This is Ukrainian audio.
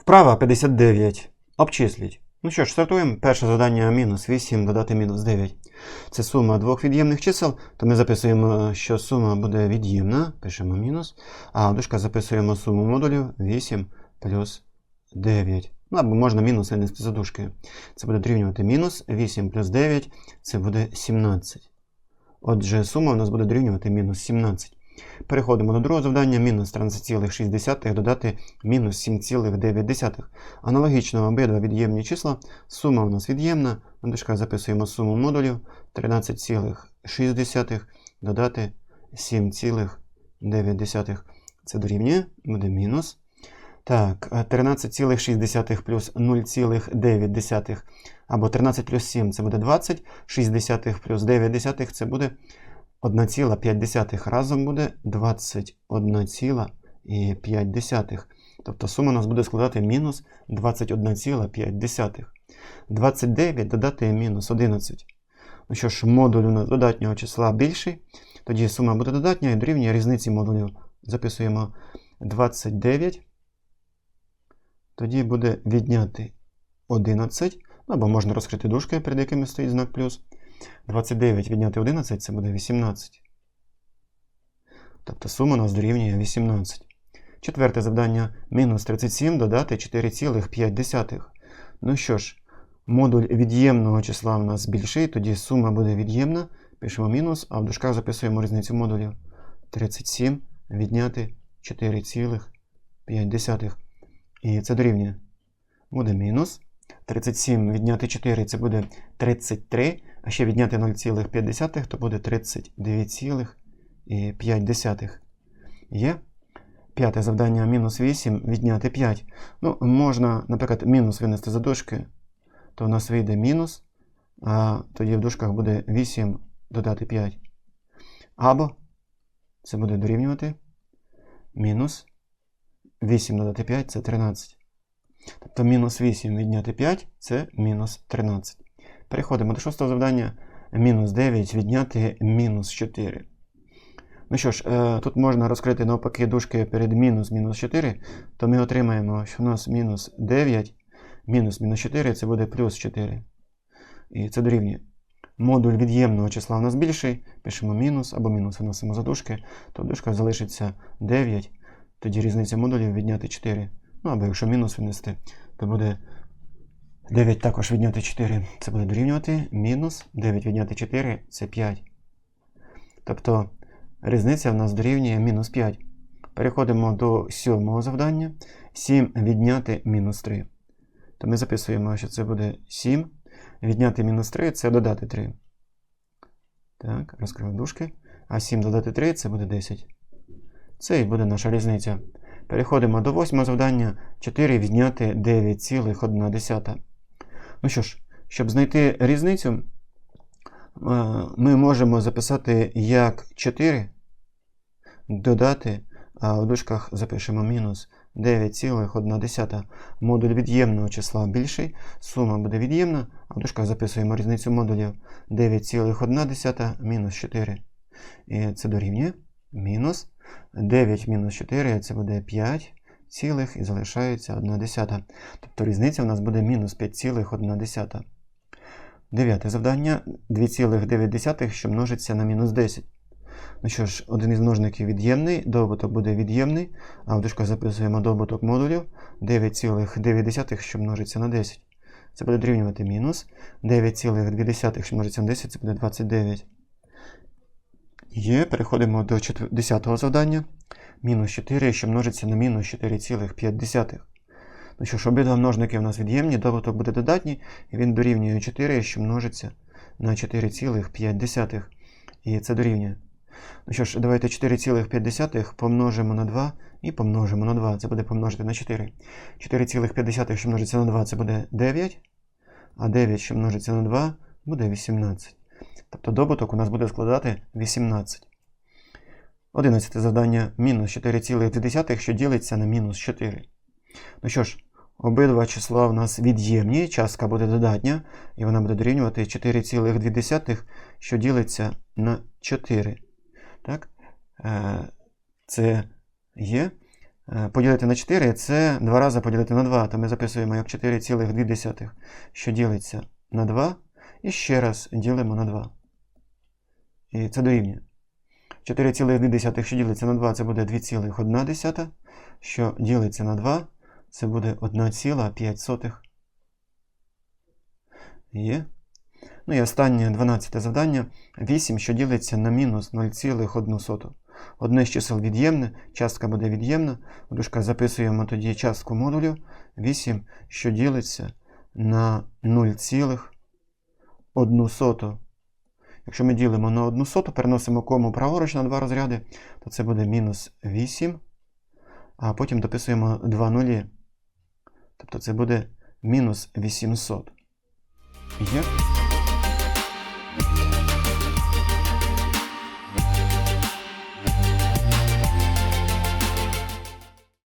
Вправа 59. Обчисліть. Ну що ж, стартуємо. Перше завдання мінус 8, додати мінус 9. Це сума двох від'ємних чисел, то ми записуємо, що сума буде від'ємна, пишемо мінус, а в записуємо суму модулів 8 плюс 9. Ну або можна мінус винести за дужкою. Це буде дорівнювати мінус 8 плюс 9, це буде 17. Отже, сума у нас буде дорівнювати мінус 17. Переходимо до другого завдання. Мінус 13,6 додати мінус 7,9. Аналогічно обидва від'ємні числа. Сума у нас від'ємна. На дужках записуємо суму модулів 13,6 додати 7,9. Це дорівнює, буде мінус. Так, е, 13,6 плюс 0,9 або 13 плюс 7 це буде 20, 6 плюс 9 це буде 1,5. Разом буде 21,5. Тобто сума у нас буде складати мінус 21,5. 29 додати мінус 11. Ну що ж, модуль у нас додатнього числа більший. Тоді сума буде додатня і дорівнює різниці модулів. Записуємо 29. Тоді буде відняти 11. Ну, або можна розкрити дужки, перед якими стоїть знак плюс. 29 відняти 11 це буде 18. Тобто сума у нас дорівнює 18. Четверте завдання мінус 37 додати 4,5. Ну що ж, модуль від'ємного числа у нас більший, тоді сума буде від'ємна. Пишемо мінус, а в дужках записуємо різницю модулів. 37 відняти 4,5. І це дорівнює. Буде мінус. 37 відняти 4 це буде 33, а ще відняти 0,5, то буде 39,5. Є. П'яте завдання мінус 8 відняти 5. Ну, можна, наприклад, мінус винести за дужки, то у нас вийде мінус, а тоді в дужках буде 8 додати 5. Або це буде дорівнювати мінус 8 додати 5 це 13. Тобто мінус 8 відняти 5 це мінус 13. Переходимо до шостого завдання. Мінус 9 відняти мінус 4. Ну що ж, е, тут можна розкрити навпаки дужки перед мінус мінус 4, то ми отримаємо, що у нас мінус 9, мінус мінус 4 це буде плюс 4. І це дорівнює. Модуль від'ємного числа у нас більший, пишемо мінус або мінус виносимо за дужки, то в залишиться 9, тоді різниця модулів відняти 4. Ну, або якщо мінус винести, то буде 9 також відняти 4. Це буде дорівнювати мінус 9 відняти 4 це 5. Тобто різниця в нас дорівнює мінус 5. Переходимо до сьомого завдання. 7 відняти мінус 3. То ми записуємо, що це буде 7. Відняти мінус 3 це додати 3. Так, розкриваю дужки. А 7 додати 3 це буде 10. Це і буде наша різниця. Переходимо до восьмого завдання. 4 відняти 9,1. Ну що ж, щоб знайти різницю, е, ми можемо записати як 4 додати, а в дужках запишемо мінус 9,1. Модуль від'ємного числа більший, сума буде від'ємна, а в дужках записуємо різницю модулів 9,1 мінус 4. І це дорівнює мінус 9 мінус 4 це буде 5 цілих і залишається 1 десята. Тобто різниця у нас буде мінус 5,1. Дев'яте завдання 2,9, що множиться на мінус 10. Ну що ж, один із множників від'ємний, добуток буде від'ємний, а в дужках записуємо добуток модулів 9,9, що множиться на 10. Це буде дорівнювати мінус 9,2, що множиться на 10, це буде 29. Є, переходимо до 10 завдання. Мінус 4, що множиться на мінус 4,5. Ну що ж, обидва множники у нас від'ємні, добуток буде додатній, і він дорівнює 4, що множиться на 4,5. І це дорівнює. Ну що ж, давайте 4,5 помножимо на 2 і помножимо на 2. Це буде помножити на 4. 4,5, що множиться на 2, це буде 9. А 9, що множиться на 2, буде 18. Тобто добуток у нас буде складати 18. Одинадцяте завдання мінус 4,2, що ділиться на мінус 4. Ну що ж, обидва числа у нас від'ємні, частка буде додатня, і вона буде дорівнювати 4,2, що ділиться на 4. Так? Е, Це є. Е, Поділити на 4 це 2 рази поділити на 2, то ми записуємо як 4,2, що ділиться на 2. І ще раз ділимо на 2. І це дорівнює. 4,2, що ділиться на 2, це буде 2,1, що ділиться на 2, це буде 1,5. Є. Ну і останнє 12 завдання. 8, що ділиться на мінус 0,1. Одне з чисел від'ємне, частка буде від'ємна. В дужках записуємо тоді частку модулю. 8, що ділиться на 0,1. Якщо ми ділимо на одну соту, переносимо кому праворуч на два розряди, то це буде мінус 8. А потім дописуємо 2 нулі. Тобто це буде мінус 800. Є.